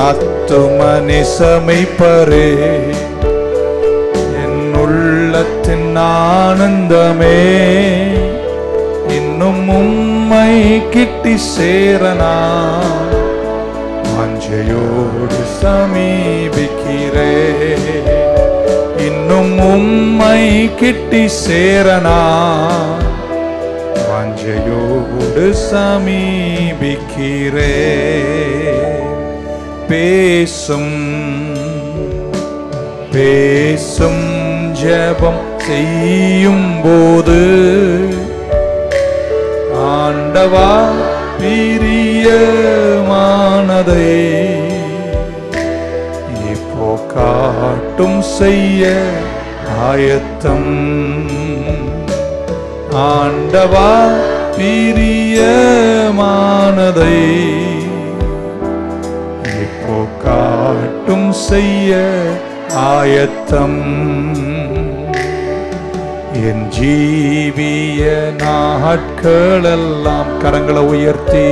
ஆத்துமனை சமைப்பரே என் உள்ளத்தின் ஆனந்தமே. இன்னும் உம்மை கிட்டி சேரனா. மஞ்சையோடு சமீபிக்கிறே. இன்னும் உம்மை கிட்டி சேரனா. வாஞ்சையோடு சமீபிக்கிறே. பேசும் பேசும் ஜபம் செய்யும் போது ஆண்டவா பிரியமானதை இப்போ காட்டும் செய்ய ஆயத்தம். ஆண்டவா பிரியமானதை காட்டும் செய்ய ஆயத்தம். என் ஜீவிய நாட்களெல்லாம் கரங்களை உயர்த்தி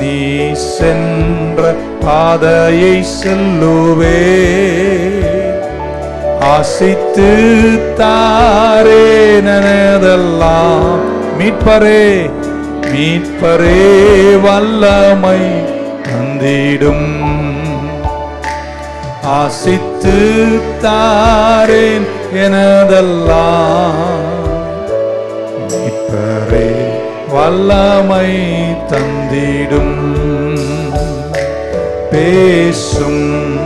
நீ சென்ற பாதையை செல்லுவே. ஆசித்து தாரே நனதெல்லாம் மீட்பரே மீட்பரே வல்லமை தந்திடும். ஆசித்து தாரேன் எனதெல்லாம். மீட்பரே வல்லமை தந்திடும். பேசும்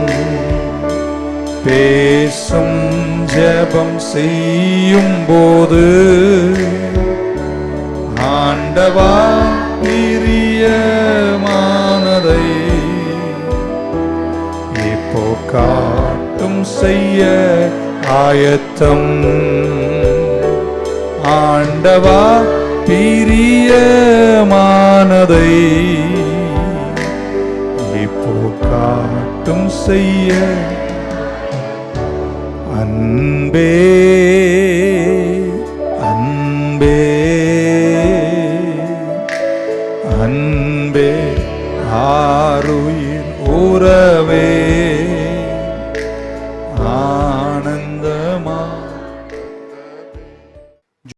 பேசும் ஜபம் செய்யும் போது ஆண்டவா பிரியமானதை காட்டும் செய்ய ஆயத்தம். ஆண்டவா பிரியமானதை இப்போ காட்டும் செய்ய. அன்பே அன்பே அன்பே ஆருயிர் உறவே.